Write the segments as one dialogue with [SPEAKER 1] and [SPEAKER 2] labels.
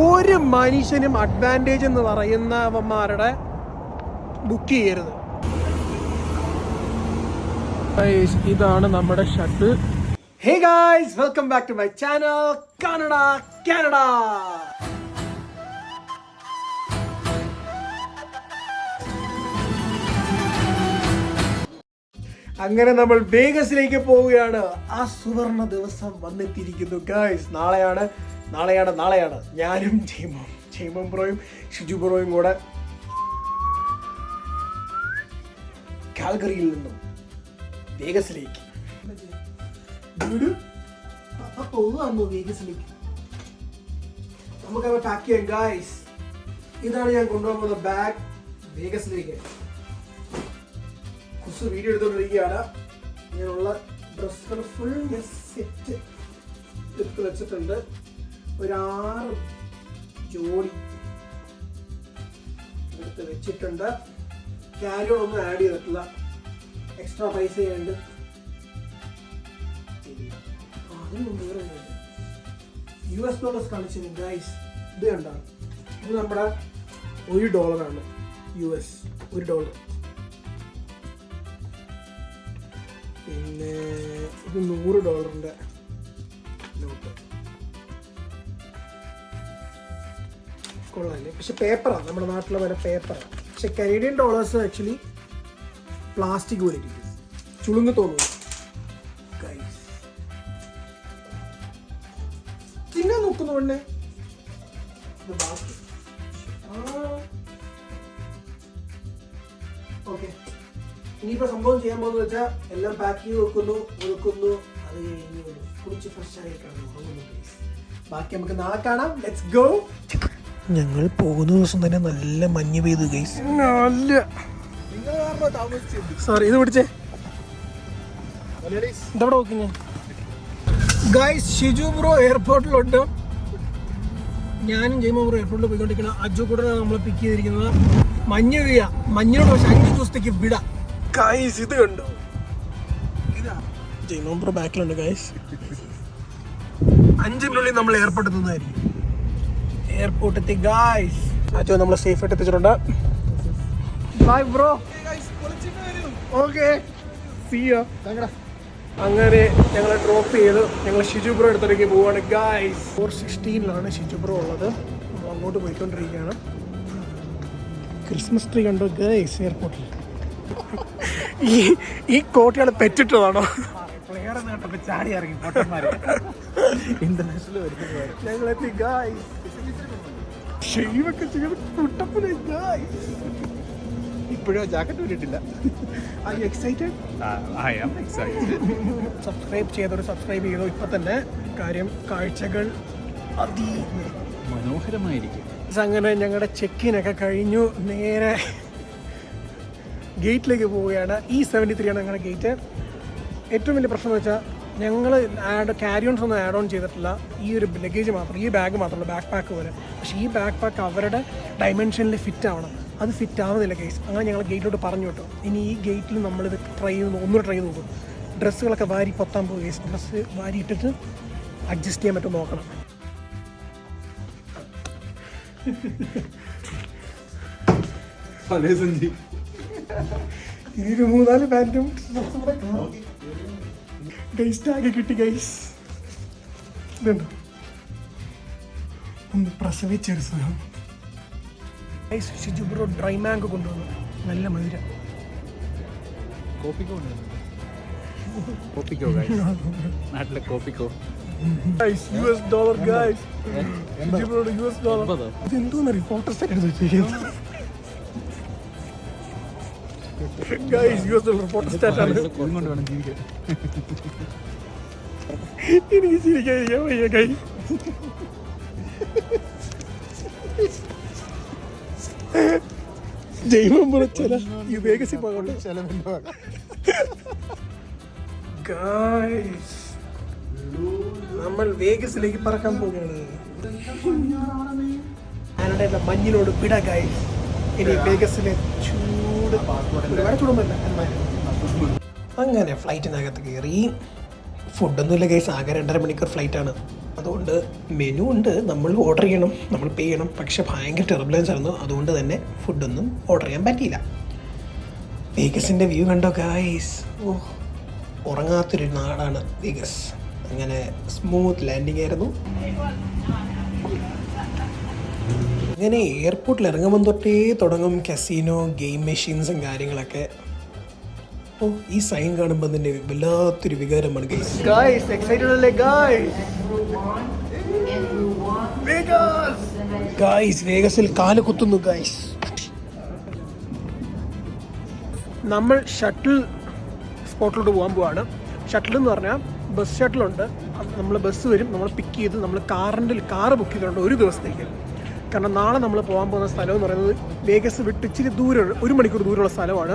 [SPEAKER 1] ഒരു മനുഷ്യനും അഡ്വാന്റേജ് എന്ന് പറയുന്നവന്മാരുടെ ബുക്ക് ചെയ്യരുത്. ഇതാണ് നമ്മുടെ shuttle. Hey guys welcome back to my channel Canada Canada അങ്ങനെ നമ്മൾ വേഗസിലേക്ക് പോവുകയാണ്. ആ സുവർണ ദിവസം വന്നെത്തിയിരിക്കുന്നു ഗൈസ് നാളെയാണ് നാളെയാണ് നാളെയാണ്. ഞാനും ജെയ്മോം ജെയ്മോം ബ്രോയും ഷിജു ബ്രോയും കൂടെ കാൽഗറിയിൽ നിന്നും വേഗസിലേക്ക്. നമുക്ക് വേഗസിലേക്ക്. നമുക്കത് പാക്ക് ചെയ്യാം ഗായ്സ് ഇതാണ് ഞാൻ കൊണ്ടുപോകാൻ ബാഗ് വേഗസിലേക്ക്. കുസ് വീഡിയോ എടുത്തുകൊണ്ടിരിക്കുകയാണ് ഇങ്ങനെയുള്ള ഡ്രസ്സുകൾ ഫുൾ ഞാൻ സെറ്റ് എടുത്ത് വെച്ചിട്ടുണ്ട്. ഒരാറ് ജോഡി എടുത്ത് വെച്ചിട്ടുണ്ട്. ക്യാരിയോൺ ഒന്നും ആഡ് ചെയ്തിട്ടില്ല. എക്സ്ട്രാ പൈസ ഉണ്ട് യു എസ് ഡോളേഴ്സ് കാണിച്ചു ഗൈസ് ഇത് കണ്ടാണ് ഇത് നമ്മുടെ ഒരു ഡോളറാണ് യു എസ് ഒരു ഡോളർ പിന്നെ ഇത് നൂറ് ഡോളറിന്റെ നോട്ട്. കൊള്ളാല്ലേ പക്ഷെ പേപ്പറാണ് നമ്മുടെ നാട്ടിലെ വരെ പേപ്പറാണ് പക്ഷെ കനേഡിയൻ ഡോളേഴ്സ് ആക്ച്വലി പ്ലാസ്റ്റിക് പോലെ ഇരിക്കും ചുളുങ്ങ് തോന്നുന്നു. പിന്നെ നോക്കുന്നു പെണ്ണെ. ഓക്കെ ഇനിയിപ്പോ സംഭവം ചെയ്യാൻ പോകുന്നത് വെച്ചാൽ എല്ലാം പാക്ക് ചെയ്ത് വെക്കുന്നു വെക്കുന്നു. അത് കഴിഞ്ഞ് കുളിച്ച് ഫ്രഷ് ആയി കിടന്നു ബാക്കി നമുക്ക് നാളെ കാണാം. ലെറ്റ്സ് ഗോ
[SPEAKER 2] ഞങ്ങൾ പോകുന്ന ദിവസം തന്നെ നല്ല മഞ്ഞ് പെയ്തു ഗൈസ്
[SPEAKER 1] നല്ല. സോറി ഇത് പിടിച്ചേ. ഇതവിടെ നോക്കി ഞാൻ? ഗൈസ് ഷിജു ബ്രോ എയർപോർട്ടിലുണ്ട്. ഞാനും ജയ്മ ബ്രോ എയർപോർട്ടിൽ പോയിക്കൊണ്ടിരിക്കുന്ന അജു കൂടെ നമ്മൾ പിക്ക് ചെയ്തിരിക്കുന്നത്. മഞ്ഞ് വീഴ മഞ്ഞിനോട് പക്ഷെ അഞ്ച് ദിവസത്തേക്ക് വിട. ഗൈസ് ഇത് കണ്ടോ? ഇതാ. ജയ്മോ ബ്രോ ബാക്കിലുണ്ട് ഗൈസ് അഞ്ചിനുള്ളിൽ നമ്മൾ എയർപോർട്ടിൽ നിന്നായിരിക്കും എയർപോർട്ടെത്തി ഗൈസ് അച്ഛൻ നമ്മൾ സേഫ് ആയിട്ട് എത്തിച്ചിട്ടുണ്ട്. ബൈ ബ്രോ ഓക്കെ അങ്ങനെ ഞങ്ങൾ ഡ്രോപ്പ് ചെയ്ത് ഞങ്ങൾ ഷിജു ബ്രോ അടുത്തേക്ക് പോവാണ് ഗായ്സ് ഫോർ സിക്സ്റ്റീനിലാണ് ഷിജു ബ്രോ ഉള്ളത്. നമ്മൾ അങ്ങോട്ട് പോയിക്കൊണ്ടിരിക്കുകയാണ്. ക്രിസ്മസ് ട്രീ കണ്ടോ ഗൈസ് എയർപോർട്ടിൽ ഈ ഈ കോട്ടയാൾ പെറ്റിട്ടതാണോ?
[SPEAKER 3] ചാടി ഇറങ്ങി ഇന്റർനാഷണൽ
[SPEAKER 1] ഞങ്ങളെത്തി ഗായ്സ് ഷെയ്വൊക്കെ ചെയ്ത് കുട്ടപ്പനെ ഗായ്സ്
[SPEAKER 3] ഇപ്പോഴും ജാക്കറ്റ് വിട്ടിട്ടില്ല
[SPEAKER 1] I excited
[SPEAKER 3] I am excited
[SPEAKER 1] subscribe ചെയ്തവർ സബ്സ്ക്രൈബ് ചെയ്തോ. ഇപ്പൊ തന്നെ കാര്യം കാഴ്ചകൾ അതി
[SPEAKER 3] മനോഹരമായിരിക്കും.
[SPEAKER 1] അങ്ങനെ ഞങ്ങളുടെ ചെക്കിനൊക്കെ കഴിഞ്ഞു. നേരെ ഗേറ്റിലേക്ക് പോവുകയാണ്. ഈ സെവന്റി ത്രീ ആണ് ഞങ്ങളുടെ ഗേറ്റ്. ഏറ്റവും വലിയ പ്രശ്നം എന്ന് വെച്ചാൽ ഞങ്ങൾ ആഡ് ക്യാരി ഓൺസ് ഒന്നും ആഡ് ഓൺ ചെയ്തിട്ടില്ല. ഈ ഒരു ലഗേജ് മാത്രം ഈ ബാഗ് മാത്രമല്ല ബാക്ക് പാക്ക് പോലെ. പക്ഷേ ഈ ബാക്ക് പാക്ക് അവരുടെ ഡയമെൻഷനിൽ ഫിറ്റ് ആവണം. അത് ഫിറ്റ് ആവുന്നില്ല കേസ് അങ്ങനെ ഞങ്ങൾ ഗേറ്റിലോട്ട് പറഞ്ഞു കേട്ടോ ഇനി ഈ ഗേറ്റിൽ നമ്മളിത് ട്രൈ ചെയ്ത് ഒന്നുകൂടെ ട്രൈ ചെയ്ത് നോക്കും. ഡ്രസ്സുകളൊക്കെ വാരി പൊത്താൻ പോകും കേസ് ഡ്രസ്സ് വാരി ഇട്ടിട്ട് അഡ്ജസ്റ്റ് ചെയ്യാൻ പറ്റും നോക്കണം.
[SPEAKER 3] അതെ സഞ്ജി
[SPEAKER 1] ഇനി മൂന്നാൽ പാന്റും ഗൈസ് ടാഗ് കിട്ടി ഗൈസ് ഇതുണ്ടോ? ഒന്ന് പ്രസവിച്ചൊരു സുഖം guys Shiju bro dry mango കൊണ്ടുവന്നു. നല്ല മധുരം.
[SPEAKER 3] കോപ്പിക്കോ കോപ്പിക്കോ നാട്ടിലെ
[SPEAKER 1] Kopiko. Guys U S dollar guys Shiju U S
[SPEAKER 3] dollar?
[SPEAKER 1] ഇതെന്തോന്നറിയ? Photo set എടുത്ത് വെച്ചിരിക്കുന്നത് എനിക്ക് വയ്യ കൈ ജൈവം പുറച്ചല ഈ വേഗസി പോകട്ടെ Guys, നമ്മൾ വേഗസിലേക്ക് പറക്കാൻ പോവുകയാണ്. മഞ്ഞിനോട് പിട ഗൈസ് ഇനി വേഗസിലെ ചൂട് അങ്ങനെ ഫ്ലൈറ്റിനകത്ത് കയറി
[SPEAKER 2] ഫുഡൊന്നുമില്ല കേസ് ആകെ രണ്ടര മണിക്കൂർ ഫ്ലൈറ്റാണ് അതുകൊണ്ട് മെനു ഉണ്ട് നമ്മൾ ഓർഡർ ചെയ്യണം നമ്മൾ പേ ചെയ്യണം. പക്ഷെ ഭയങ്കര ടെർബുലൻസ് ആയിരുന്നു. അതുകൊണ്ട് തന്നെ ഫുഡൊന്നും ഓർഡർ ചെയ്യാൻ പറ്റിയില്ല. വേഗസിന്റെ വ്യൂ കണ്ടോ ഗായ്സ് ഓ ഉറങ്ങാത്തൊരു നാടാണ് വേഗസ്. അങ്ങനെ സ്മൂത്ത് ലാൻഡിംഗ് ആയിരുന്നു. അങ്ങനെ എയർപോർട്ടിൽ ഇറങ്ങുമ്പോൾ തൊട്ടേ തുടങ്ങും കസീനോ ഗെയിം മെഷീൻസും കാര്യങ്ങളൊക്കെ. അപ്പോൾ ഈ സൈൻ കാണുമ്പോൾ തന്നെ വല്ലാത്തൊരു വികാരമാണ് ഗൈസ്
[SPEAKER 1] എക്സൈറ്റഡ് അല്ലേ
[SPEAKER 2] വേഗസിൽ കാൽ കുത്തുന്നു ഗായ്സ്
[SPEAKER 1] നമ്മൾ ഷട്ടിൽ സ്പോട്ടിലോട്ട് പോകാൻ പോവാണ്. ഷട്ടിൽ എന്ന് പറഞ്ഞാൽ ബസ് ഷട്ടിലുണ്ട് നമ്മൾ ബസ് വരും നമ്മൾ പിക്ക് ചെയ്ത് നമ്മൾ കാറിന്റെ കാറ് ബുക്ക് ചെയ്തിട്ടുണ്ട് ഒരു ദിവസത്തേക്ക് കാരണം നാളെ നമ്മൾ പോകാൻ പോകുന്ന സ്ഥലം എന്ന് പറയുന്നത് വേഗസ് വിട്ട് ഇച്ചിരി ദൂരം ഒരു മണിക്കൂർ ദൂരമുള്ള സ്ഥലമാണ്.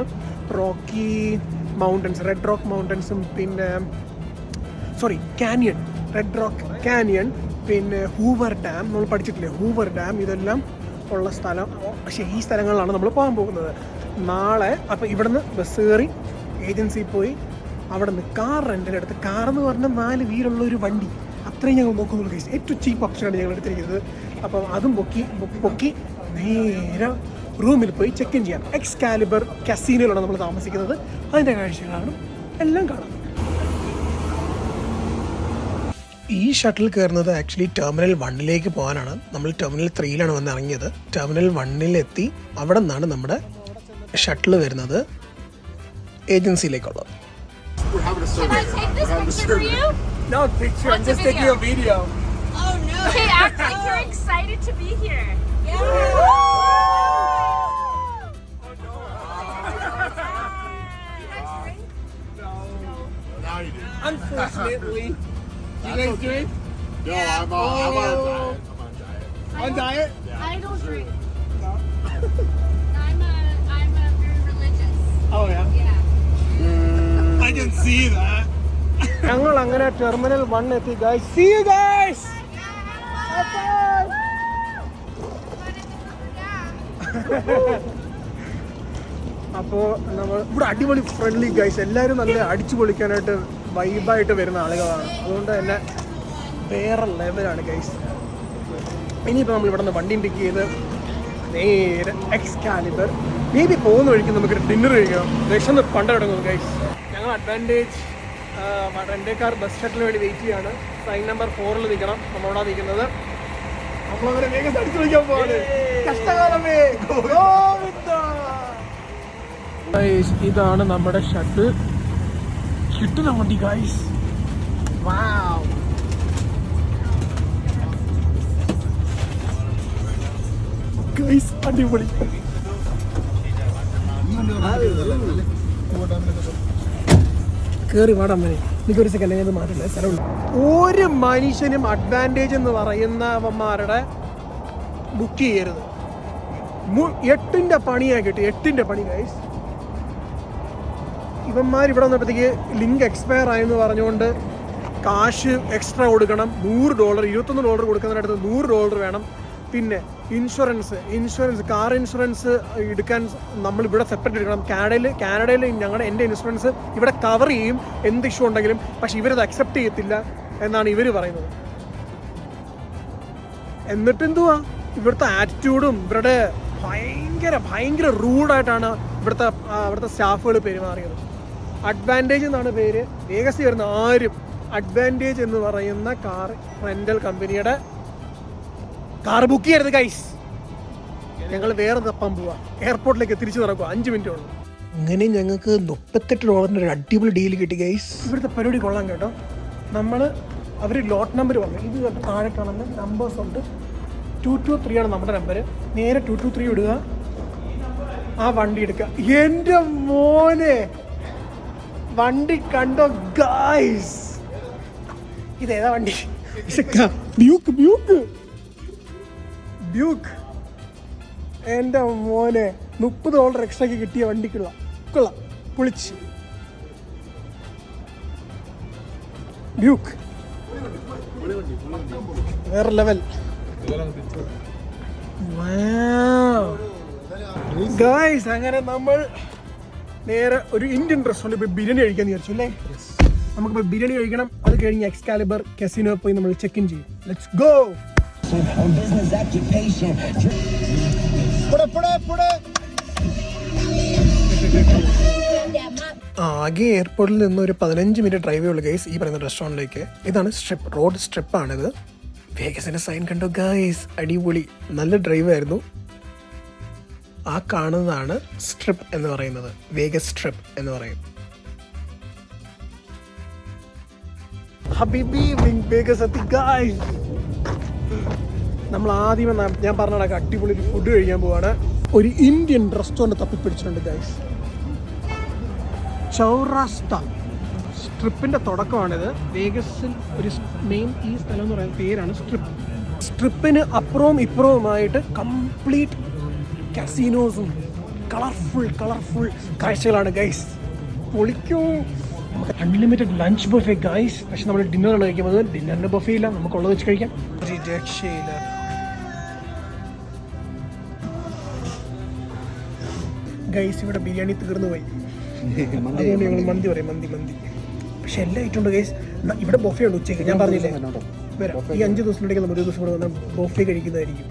[SPEAKER 1] റോക്കി മൗണ്ടൻസ് റെഡ് റോക്ക് മൗണ്ടൻസും പിന്നെ sorry canyon Red Rock Canyon പിന്നെ ഹൂവർ ഡാം നമ്മൾ പഠിച്ചിട്ടില്ലേ? ഹൂവർ ഡാം ഇതെല്ലാം ഉള്ള സ്ഥലം. പക്ഷേ ഈ സ്ഥലങ്ങളിലാണ് നമ്മൾ പോകാൻ പോകുന്നത്. നാളെ അപ്പോൾ ഇവിടുന്ന് ബസ് കയറി ഏജൻസിയിൽ പോയി. അവിടെ നിന്ന് കാർ റെന്റിനെടുത്ത് കാർ എന്ന് പറഞ്ഞാൽ നാല് വീലുള്ള ഒരു വണ്ടി. അത്രയും ഞങ്ങൾ നോക്കുന്നുള്ളൂ ഏറ്റവും ചീപ്പ് ഓപ്ഷനാണ് ഞങ്ങൾ എടുത്തിരിക്കുന്നത്. അപ്പം അതും പൊക്കി പൊക്കി നേരെ റൂമിൽ പോയി ചെക്ക് ഇൻ ചെയ്യാം. എക്സ് കാലിബർ കസീനയിലാണ് നമ്മൾ താമസിക്കുന്നത്. അതിന്റെ കാഴ്ചകളാണ്. എല്ലാം കാണാം.
[SPEAKER 2] ഈ ഷട്ടിൽ കയറുന്നത് ആക്ച്വലി ടെർമിനൽ വണ്ണിലേക്ക് പോകാനാണ്. നമ്മൾ ടെർമിനൽ ത്രീയിലാണ് വന്ന് ഇറങ്ങിയത് ടെർമിനൽ വണ്ണിലെത്തി അവിടെ നിന്നാണ് നമ്മുടെ ഷട്ടിൽ വരുന്നത്. ഏജൻസിയിലേക്കുള്ളത്.
[SPEAKER 4] Can I take this picture for you?
[SPEAKER 1] No picture,
[SPEAKER 4] What's a video?
[SPEAKER 1] video.
[SPEAKER 4] Oh no! Okay, act like you're excited to be here.
[SPEAKER 1] Unfortunately. You guys drink?
[SPEAKER 5] No, I'm, uh, I'm on a diet. I'm on diet.
[SPEAKER 1] On diet?
[SPEAKER 4] I don't drink. I'm a, I'm a very religious.
[SPEAKER 1] Oh yeah.
[SPEAKER 4] Yeah.
[SPEAKER 1] I can see that. ഞങ്ങൾ അങ്ങനെ terminal one എത്തി guys see you guys അപ്പോൾ നമ്മൾ ഇവിടെ അടിപൊളി friendly guys എല്ലാവരും നല്ല അടിച്ചു പൊളിക്കാനായിട്ട് വൈബായിട്ട് വരുന്ന ആളുകളാണ്. അതുകൊണ്ട് തന്നെ വേറെ ലെവലാണ് ഗൈസ് ഇനിയിപ്പോൾ നമ്മൾ ഇവിടെ നിന്ന് വണ്ടി പിക്ക് ചെയ്ത് നേരെ എക്സ് കാലിബർ മേ ബി പോകുന്ന വഴിക്ക് നമുക്ക് ഡിന്നർ കഴിക്കാം. വിശന്ന് പണ്ട് തുടങ്ങും ഗൈസ് ഞങ്ങൾ advantage rent a car bus ഷട്ടിന് വേണ്ടി വെയിറ്റ് ചെയ്യാണ്. സൈൻ നമ്പർ ഫോറിൽ നിൽക്കണം. നമ്മളോടാ നിൽക്കുന്നത്. നമ്മളങ്ങനെ വേഗം തടിച്ചു വിളിക്കാൻ പോവാണ്. കഷ്ടകാലമേ. ഗോവിന്ദ. ഇതാണ് നമ്മുടെ ഷട്ടിൽ കിട്ടുന്ന വണ്ടി ഗൈസ് വാവ് ഗൈസ് അടിപൊളി. കേറി വാടാൻ മതി എനിക്കൊരു സെക്കൻഡ് ഞാൻ മാറ്റില്ല സ്ഥലമുണ്ട്. ഒരു മനുഷ്യനും അഡ്വാന്റേജ് എന്ന് പറയുന്നവന്മാരുടെ ബുക്ക് ചെയ്യരുത്. എട്ടിന്റെ പണിയായി പണിയാ കിട്ടി എട്ടിന്റെ പണി ഗൈസ് ഇവന്മാർ ഇവിടെ വന്നപ്പോഴത്തേക്ക് ലിങ്ക് എക്സ്പയർ ആയെന്ന് പറഞ്ഞുകൊണ്ട് കാശ് എക്സ്ട്രാ കൊടുക്കണം. നൂറ് ഡോളർ ഇരുപത്തൊന്ന് ഡോളർ കൊടുക്കുന്നതിനടുത്ത് നൂറ് ഡോളർ വേണം. പിന്നെ ഇൻഷുറൻസ് ഇൻഷുറൻസ് കാർ ഇൻഷുറൻസ് എടുക്കാൻ നമ്മൾ ഇവിടെ സെപ്പറേറ്റ് എടുക്കണം. കാനഡയിൽ കാനഡയിൽ ഞങ്ങളുടെ എന്റെ ഇൻഷുറൻസ് ഇവിടെ കവർ ചെയ്യും. എന്ത് ഇഷ്യൂ ഉണ്ടെങ്കിലും പക്ഷെ ഇവരത് അക്സെപ്റ്റ് ചെയ്യത്തില്ല എന്നാണ് ഇവർ പറയുന്നത്. എന്നിട്ട് എന്തുവാ? ഇവിടുത്തെ ആറ്റിറ്റ്യൂഡും ഇവരുടെ ഭയങ്കര ഭയങ്കര റൂഡായിട്ടാണ് ഇവിടുത്തെ ഇവിടുത്തെ സ്റ്റാഫുകൾ പെരുമാറിയത്. അഡ്വാന്റേജ് എന്നാണ് പേര്. വേഗസി വരുന്ന ആരും. അഡ്വാന്റേജ് എന്ന് പറയുന്ന കാർ റെന്റൽ കമ്പനിയുടെ കാർ ബുക്ക് ചെയ്യരുത് കൈസ് ഞങ്ങൾ വേറെ തപ്പാൻ പോവാ. എയർപോർട്ടിലേക്ക് തിരിച്ചു നടക്കുക അഞ്ച് മിനിറ്റ് ഉള്ളൂ.
[SPEAKER 2] അങ്ങനെ ഞങ്ങൾക്ക് മുപ്പത്തെട്ട് ഡോളറിന്റെ ഒരു അടിപൊളി ഡീൽ കിട്ടി ഗൈസ്
[SPEAKER 1] ഇവിടുത്തെ പരിപാടി കൊള്ളാം കേട്ടോ. നമ്മൾ അവർ ലോട്ട് നമ്പർ പറഞ്ഞു ഇത് താഴെ കാണുന്ന നമ്പേഴ്സ് ഉണ്ട്. ടു ടു ത്രീ ആണ് നമ്മുടെ നമ്പർ നേരെ ടു ടു ത്രീ ഇടുക. ആ വണ്ടി എടുക്കുക എന്റെ മോനെ. വണ്ടി കണ്ടോ ഗായ്സ് ഇതേതാ വണ്ടി? ബ്യൂക്ക് ബ്യൂക്ക് ബ്യൂക്ക് എന്റെ മോനെ മുപ്പത് ഡോളർ എക്സ്ട്രാക്ക് കിട്ടിയ വണ്ടിക്കുള്ള. കൊള്ളാം. പൊളിച്ച്. ഡ്യൂക്ക് വേറെ ലെവൽ ഗായ്സ് അങ്ങനെ നമ്മൾ നേരെ ഒരു ഇന്ത്യൻ റെസ്റ്റോറന്റ് പോയി ബിരിയാണി കഴിക്കാൻ വിചാരിച്ചു അല്ലേ? നമുക്കിപ്പോൾ ബിരിയാണി കഴിക്കണം. അത് കഴിഞ്ഞ് എക്സ്കാലിബർ കസിനോ പോയി നമ്മൾ ചെക്ക് ഇൻ ചെയ്യും. Let's go
[SPEAKER 6] on business occupation.
[SPEAKER 5] Put it, put it, put it.
[SPEAKER 2] ആകെ എയർപോർട്ടിൽ നിന്ന് ഒരു പതിനഞ്ച് മിനിറ്റ് ഡ്രൈവേ ഉള്ളൂ ഗൈസ് ഈ പറയുന്ന റെസ്റ്റോറന്റിലേക്ക് ഇതാണ് സ്ട്രിപ്പ് റോഡ് സ്ട്രിപ്പാണിത് വേഗസിന്റെ സൈൻ കണ്ടു ഗൈസ് അടിപൊളി നല്ല ഡ്രൈവ് ആയിരുന്നു. ആ കാണുന്നതാണ് സ്ട്രിപ്പ് എന്ന് പറയുന്നത്. വേഗസ് സ്ട്രിപ്പ് എന്ന് പറയും.
[SPEAKER 1] ഹബീബി വേഗസ് എത്തി നമ്മൾ ആദ്യമേ ഞാൻ പറഞ്ഞ അടിപൊളി ഒരു ഫുഡ് കഴിക്കാൻ പോവാണ്. ഒരു ഇന്ത്യൻ റെസ്റ്റോറന്റ് തപ്പിപ്പിടിച്ചിട്ടുണ്ട് ഗൈസ് ചൗറാസ്ത സ്ട്രിപ്പിന്റെ തുടക്കമാണിത്. വേഗസിൽ ഒരു മെയിൻ ഈ സ്ഥലം എന്ന് പറയുന്ന പേരാണ് സ്ട്രിപ്പ്. സ്ട്രിപ്പിന് അപ്പുറവും ഇപ്പുറവുമായിട്ട് കംപ്ലീറ്റ് കസീനോസും കളർഫുൾ കളർഫുൾ കാഴ്ചകളാണ് ഗൈസ് പൊളിക്കും. അൺലിമിറ്റഡ് ലഞ്ച് ബഫേ ഗൈസ് പക്ഷെ നമ്മൾ ഡിന്നർ കഴിക്കുമ്പോൾ ഡിന്നറിന് ബഫേ ഇല്ല. നമുക്കുള്ളത് വെച്ച് കഴിക്കാം. രക്ഷയില്ല ഗൈസ് ഇവിടെ ബിരിയാണി തീർന്നു പോയി അതുകൊണ്ട് ഞങ്ങൾ മന്തി. പറയും മന്തി മന്തി. പക്ഷെ എല്ലാം ഇട്ടുണ്ട് ഗൈസ് ഇവിടെ ബൊഫേ ഉണ്ട് ഉച്ചയ്ക്ക്. ഞാൻ പറഞ്ഞില്ലേ? വരാം. ഈ അഞ്ച് ദിവസത്തിനിടയ്ക്ക് നമ്മൾ ഒരു ദിവസം കൂടെ വന്നാൽ ബൊഫേ കഴിക്കുന്നതായിരിക്കും.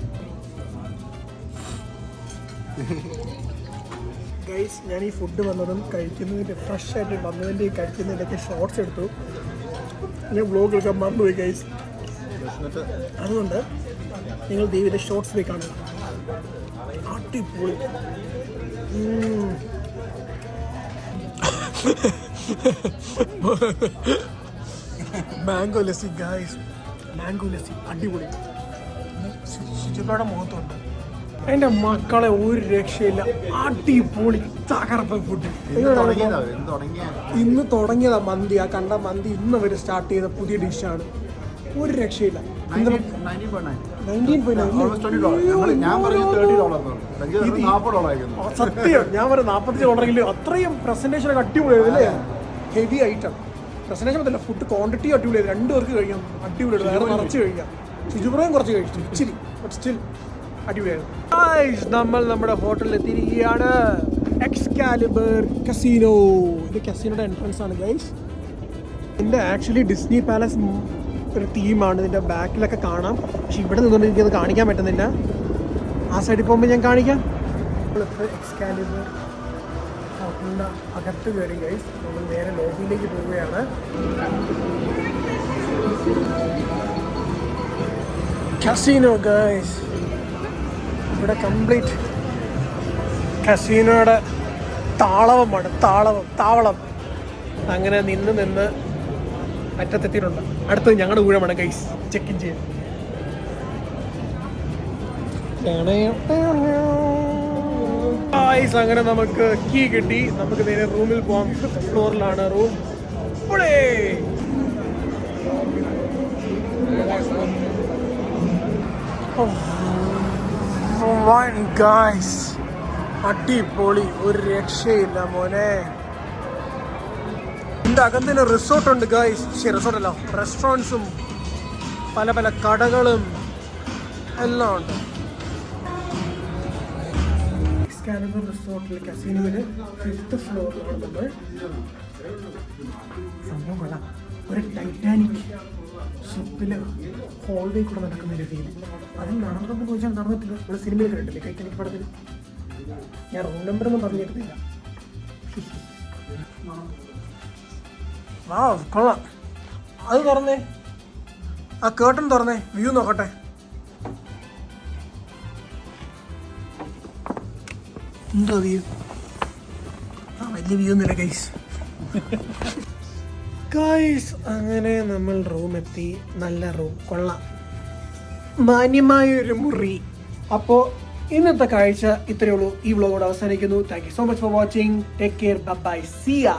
[SPEAKER 1] ഗൈസ് ഞാൻ ഈ ഫുഡ് വന്നതും കഴിക്കുന്നതിന്റെ ഫ്രഷ് ആയിട്ട് വന്നതിന്റെ ഈ കഴിക്കുന്നതിന്റെയൊക്കെ ഷോർട്സ് എടുത്തു. ഞാൻ വ്ലോഗ് എടുക്കാൻ മറന്നുപോയി ഗൈസ് അതുകൊണ്ട് നിങ്ങൾ ദൈവത്തെ ഷോർട്സ് പോയി കാണുക. അടിപൊളി. Mango lassi guys mango lassi അടിപൊളി. ശുചിതയുടെ മുഖത്തുണ്ട് എന്റെ മക്കളെ ഒരു രക്ഷയില്ല. അടിപൊളി തകർപ്പൻ ഫുഡ് ഇന്ന് തുടങ്ങിയതാ മന്തി. ആ കണ്ട മന്തി ഇന്ന് അവർ സ്റ്റാർട്ട് ചെയ്ത പുതിയ ഡിഷാണ് ഒരു രക്ഷയില്ല. സത്യം. ഞാൻ പറയാം നാപ്പത്തഞ്ച് ഡോളറെങ്കിലും അത്രയും പ്രസന്റേഷൻ ഒക്കെ അടിപൊളിയായിരുന്നു അല്ലേ? ഹെവി ഐറ്റം പ്രസന്റേഷൻ പറ്റില്ല ഫുഡ് ക്വാണ്ടിറ്റി അടിപൊളിയായിരുന്നു. രണ്ടു പേർക്ക് കഴിക്കാം. അടിപൊളിയായിരുന്നു. വേറെ നിറച്ച് കഴിക്കാം. ശുചിപ്രയം കുറച്ച് കഴിച്ചു. ഇച്ചിരി. ബട്ട് സ്റ്റിൽ അടിപൊളിയായിരുന്നു. നമ്മൾ നമ്മുടെ ഹോട്ടലിൽ എത്തിയിരിക്കുകയാണ്. എക്സ്കാലിബർ കസീനോ ഇത് കസീനോയുടെ എൻട്രൻസ് ആണ് ഗൈസ് ഇതിന്റെ ആക്ച്വലി ഡിസ്നി പാലസ് ഒരു തീമാണ് ഇതിന്റെ ബാക്കിലൊക്കെ കാണാം. പക്ഷെ ഇവിടെ നിന്നുകൊണ്ട് എനിക്കത് കാണിക്കാൻ പറ്റുന്നില്ല. ആ സൈഡിൽ പോകുമ്പോൾ ഞാൻ കാണിക്കാം. നമ്മളിപ്പോൾ എക്സ്കാലിബർ ഹോട്ടലിന്റെ അകത്ത് കയറി ഗൈസ് നമ്മൾ നേരെ ലോബിയിലേക്ക് പോവുകയാണ്. കസീനോ ഗൈസ് ഇവിടെ കംപ്ലീറ്റ് കസീനോയുടെ താളവമാണ് താളവം താവളം. അങ്ങനെ നിന്ന് നിന്ന് അറ്റത്തെത്തിയിട്ടുണ്ട്. അടുത്തത് ഞങ്ങളുടെ ഊഴമാണ് ഗൈസ് ചെക്ക് ഇൻ ചെയ്യാൻ. അങ്ങനെ നമുക്ക് കീ കിട്ടി. നമുക്ക് നേരെ റൂമിൽ പോകാം ഫിഫ്ത് ഫ്ലോറിലാണ് റൂം. ഇവിടെ ഗൈസ് അടിപൊളി. ഒരു രക്ഷയില്ല മോനെ. ഇതിന്റെ അകത്തിന് റിസോർട്ട് ഉണ്ട് ഗായ്സ് ശരി റിസോർട്ട് അല്ല. റെസ്റ്റോറൻസും പല പല കടകളും എല്ലാം ഉണ്ട്. എക്സ്കാലിബർ റിസോർട്ടിൽ കസീനോയിൽ ഫിഫ്ത്ത് ഫ്ലോറിലാണ് നമ്മൾ സംഭവം ഒരു ടൈറ്റാനിക് ഷിപ്പിൽ ഹോൾവേ കൂടെ നടക്കുന്ന ഒരു ഫീൽ അത് നടന്നതെന്ന് ചോദിച്ചാൽ നടന്നിട്ടില്ല. നമ്മുടെ സിനിമയിൽ കണ്ടില്ലേ ടൈറ്റാനിക് പടത്തിൽ. ഞാൻ റൂം നമ്പർ ഒന്നും പറഞ്ഞിരുന്നില്ല കൊള്ളാം. അത് തുറന്നേ. ആ കേട്ടൺ തുറന്നേ. വ്യൂ നോക്കട്ടെ. എന്തോ വ്യൂ ആ വലിയ വ്യൂ ഒന്നുമില്ല ഗൈസ് ഗൈസ് അങ്ങനെ നമ്മൾ റൂം എത്തി. നല്ല റൂം കൊള്ളാം. മാന്യമായ ഒരു മുറി. അപ്പോൾ ഇന്നത്തെ കാഴ്ച ഇത്രയേ ഉള്ളൂ. ഈ വ്ലോഗോട് അവസാനിക്കുന്നു. Thank you so much for watching take care bye Siya